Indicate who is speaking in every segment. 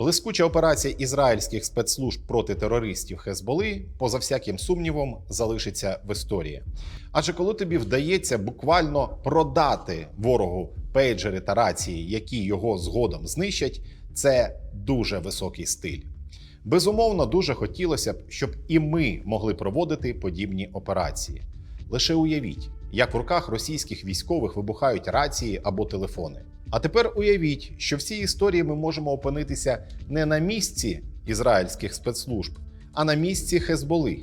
Speaker 1: Блискуча операція ізраїльських спецслужб проти терористів Хезболи, поза всяким сумнівом, залишиться в історії. Адже коли тобі вдається буквально продати ворогу пейджери та рації, які його згодом знищать, це дуже високий стиль. Безумовно, дуже хотілося б, щоб і ми могли проводити подібні операції. Лише уявіть, як в руках російських військових вибухають рації або телефони. А тепер уявіть, що в цій історії ми можемо опинитися не на місці ізраїльських спецслужб, а на місці Хезболи.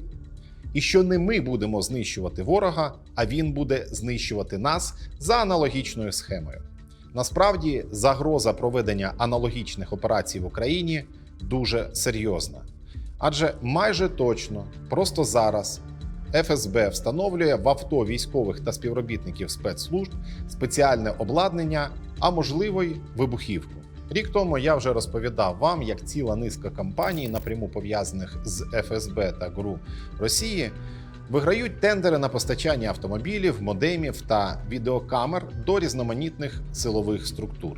Speaker 1: І що не ми будемо знищувати ворога, а він буде знищувати нас за аналогічною схемою. Насправді, загроза проведення аналогічних операцій в Україні дуже серйозна. Адже майже точно, просто зараз ФСБ встановлює в авто військових та співробітників спецслужб спеціальне обладнання, а можливо й вибухівку. Рік тому я вже розповідав вам, як ціла низка компаній, напряму пов'язаних з ФСБ та ГРУ Росії, виграють тендери на постачання автомобілів, модемів та відеокамер до різноманітних силових структур.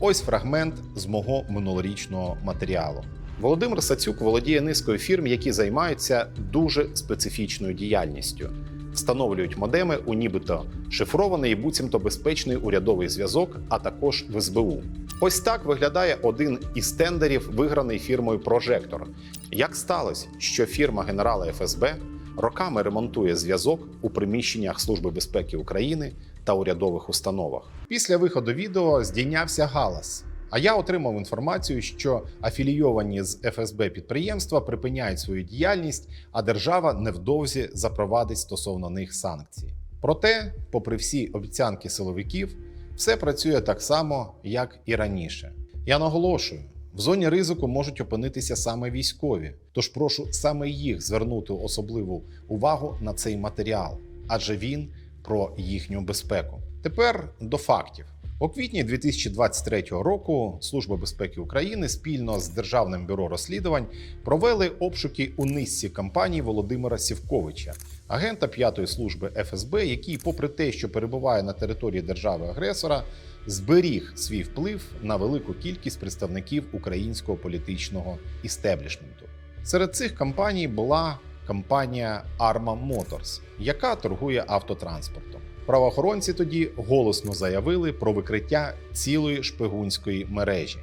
Speaker 1: Ось фрагмент з мого минулорічного матеріалу. Володимир Сацюк володіє низкою фірм, які займаються дуже специфічною діяльністю. Встановлюють модеми у нібито шифрований і буцімто безпечний урядовий зв'язок, а також в СБУ. Ось так виглядає один із тендерів, виграний фірмою Прожектор. Як сталося, що фірма генерала ФСБ роками ремонтує зв'язок у приміщеннях Служби безпеки України та урядових установах? Після виходу відео здійнявся галас. А я отримав інформацію, що афілійовані з ФСБ підприємства припиняють свою діяльність, а держава невдовзі запровадить стосовно них санкції. Проте, попри всі обіцянки силовиків, все працює так само, як і раніше. Я наголошую. В зоні ризику можуть опинитися саме військові, тож прошу саме їх звернути особливу увагу на цей матеріал, адже він про їхню безпеку. Тепер до фактів. У квітні 2023 року Служба безпеки України спільно з Державним бюро розслідувань провели обшуки у низці компаній Володимира Сівковича, агента п'ятої служби ФСБ, який, попри те, що перебуває на території держави-агресора, зберіг свій вплив на велику кількість представників українського політичного істеблішменту. Серед цих компаній була компанія Arma Motors, яка торгує автотранспортом. Правоохоронці тоді голосно заявили про викриття цілої шпигунської мережі.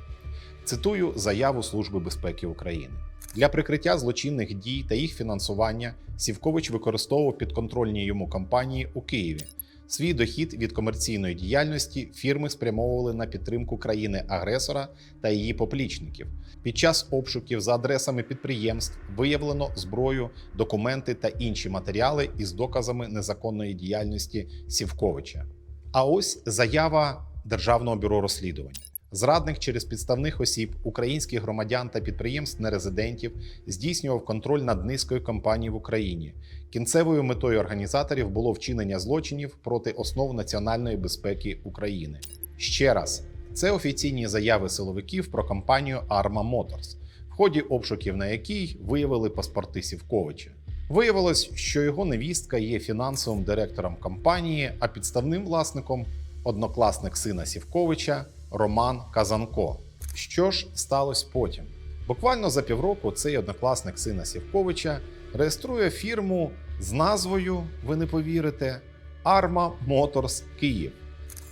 Speaker 1: Цитую заяву Служби безпеки України. Для прикриття злочинних дій та їх фінансування Сівкович використовував підконтрольні йому кампанії у Києві. Свій дохід від комерційної діяльності фірми спрямовували на підтримку країни-агресора та її поплічників. Під час обшуків за адресами підприємств виявлено зброю, документи та інші матеріали із доказами незаконної діяльності Сівковича. А ось заява Державного бюро розслідувань. Зрадник через підставних осіб, українських громадян та підприємств нерезидентів здійснював контроль над низкою компаній в Україні. Кінцевою метою організаторів було вчинення злочинів проти основ національної безпеки України. Ще раз, це офіційні заяви силовиків про компанію Arma Motors, в ході обшуків на якій виявили паспорти Сівковича. Виявилось, що його невістка є фінансовим директором компанії, а підставним власником однокласник сина Сівковича Роман Казанко. Що ж сталося потім? Буквально за півроку цей однокласник сина Сівковича реєструє фірму з назвою, ви не повірите, Arma Motors Київ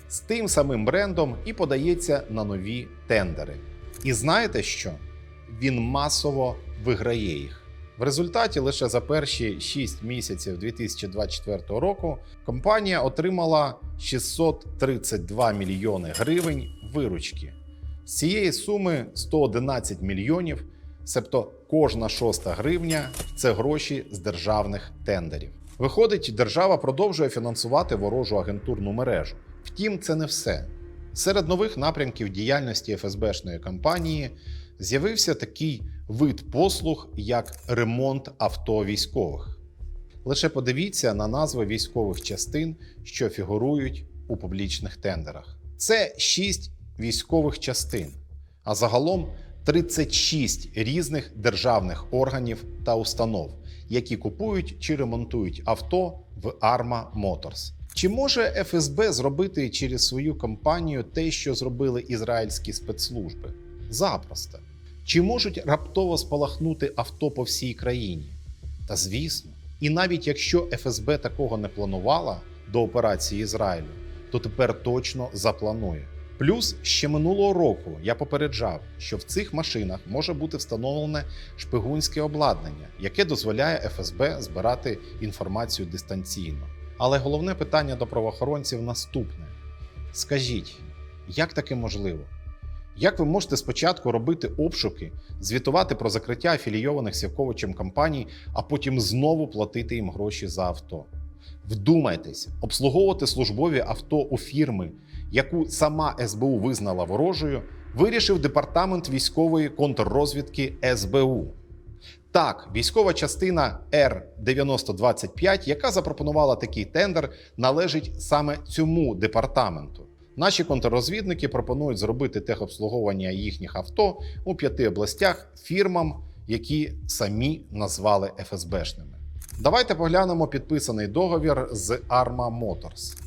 Speaker 1: з тим самим брендом і подається на нові тендери. І знаєте що? Він масово виграє їх. В результаті лише за перші 6 місяців 2024 року компанія отримала 632 мільйони гривень виручки. З цієї суми 111 мільйонів, себто кожна шоста гривня це гроші з державних тендерів. Виходить, держава продовжує фінансувати ворожу агентурну мережу. Втім, це не все. Серед нових напрямків діяльності ФСБшної компанії з'явився такий вид послуг, як ремонт авто військових. Лише подивіться на назви військових частин, що фігурують у публічних тендерах. Це 6 військових частин, а загалом 36 різних державних органів та установ, які купують чи ремонтують авто в Arma Motors. Чи може ФСБ зробити через свою компанію те, що зробили ізраїльські спецслужби? Запросто. Чи можуть раптово спалахнути авто по всій країні? Та звісно. І навіть якщо ФСБ такого не планувала до операції Ізраїлю, то тепер точно запланує. Плюс ще минулого року я попереджав, що в цих машинах може бути встановлене шпигунське обладнання, яке дозволяє ФСБ збирати інформацію дистанційно. Але головне питання до правоохоронців наступне: скажіть, як таке можливо? Як ви можете спочатку робити обшуки, звітувати про закриття афілійованих Сівковичем компаній, а потім знову платити їм гроші за авто? Вдумайтесь, обслуговувати службові авто у фірми, яку сама СБУ визнала ворожою, вирішив департамент військової контррозвідки СБУ. Так, військова частина Р-9025, яка запропонувала такий тендер, належить саме цьому департаменту. Наші контррозвідники пропонують зробити техобслуговування їхніх авто у п'яти областях фірмам, які самі назвали ФСБшними. Давайте поглянемо підписаний договір з Arma Motors.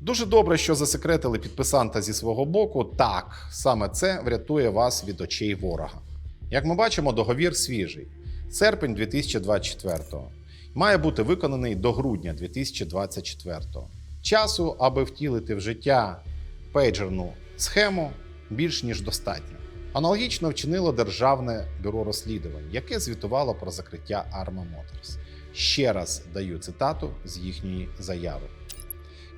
Speaker 1: Дуже добре, що засекретили підписанта зі свого боку. Так, саме це врятує вас від очей ворога. Як ми бачимо, договір свіжий. Серпень 2024-го. має бути виконаний до грудня 2024-го. Часу, аби втілити в життя пейджерну схему, більш ніж достатньо. Аналогічно вчинило Державне бюро розслідувань, яке звітувало про закриття Arma Motors. Ще раз даю цитату з їхньої заяви.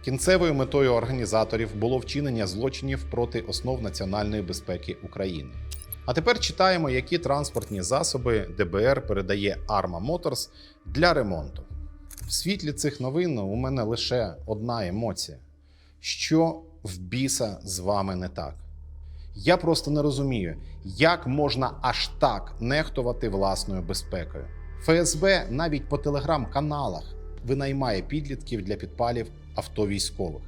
Speaker 1: Кінцевою метою організаторів було вчинення злочинів проти основ національної безпеки України. А тепер читаємо, які транспортні засоби ДБР передає Arma Motors для ремонту. В світлі цих новин у мене лише одна емоція: що в біса з вами не так? Я просто не розумію, як можна аж так нехтувати власною безпекою. ФСБ навіть по телеграм-каналах винаймає підлітків для підпалів авто військових.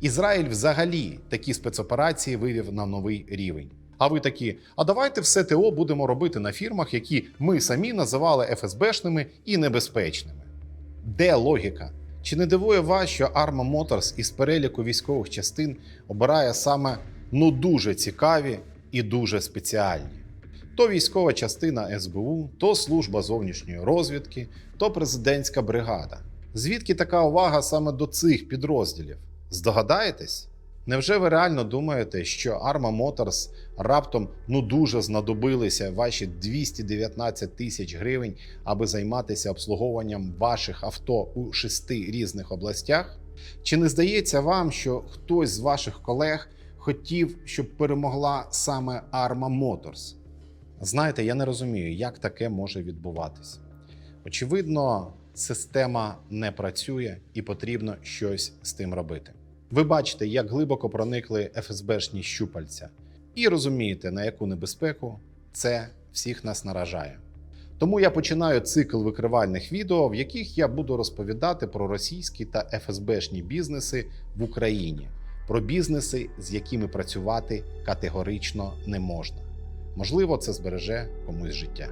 Speaker 1: Ізраїль взагалі такі спецоперації вивів на новий рівень. А ви такі, а давайте все ТО будемо робити на фірмах, які ми самі називали ФСБшними і небезпечними. Де логіка? Чи не дивує вас, що Arma Motors із переліку військових частин обирає саме ну дуже цікаві і дуже спеціальні? То військова частина СБУ, то служба зовнішньої розвідки, то президентська бригада. Звідки така увага саме до цих підрозділів? Здогадаєтесь? Невже ви реально думаєте, що Arma Motors раптом ну дуже знадобилися ваші 219 тисяч гривень, аби займатися обслуговуванням ваших авто у шести різних областях? Чи не здається вам, що хтось з ваших колег хотів, щоб перемогла саме Arma Motors? Знаєте, я не розумію, як таке може відбуватися. Очевидно, система не працює і потрібно щось з тим робити. Ви бачите, як глибоко проникли ФСБшні щупальця, і розумієте, на яку небезпеку це всіх нас наражає. Тому я починаю цикл викривальних відео, в яких я буду розповідати про російські та ФСБшні бізнеси в Україні, про бізнеси, з якими працювати категорично не можна. Можливо, це збереже комусь життя.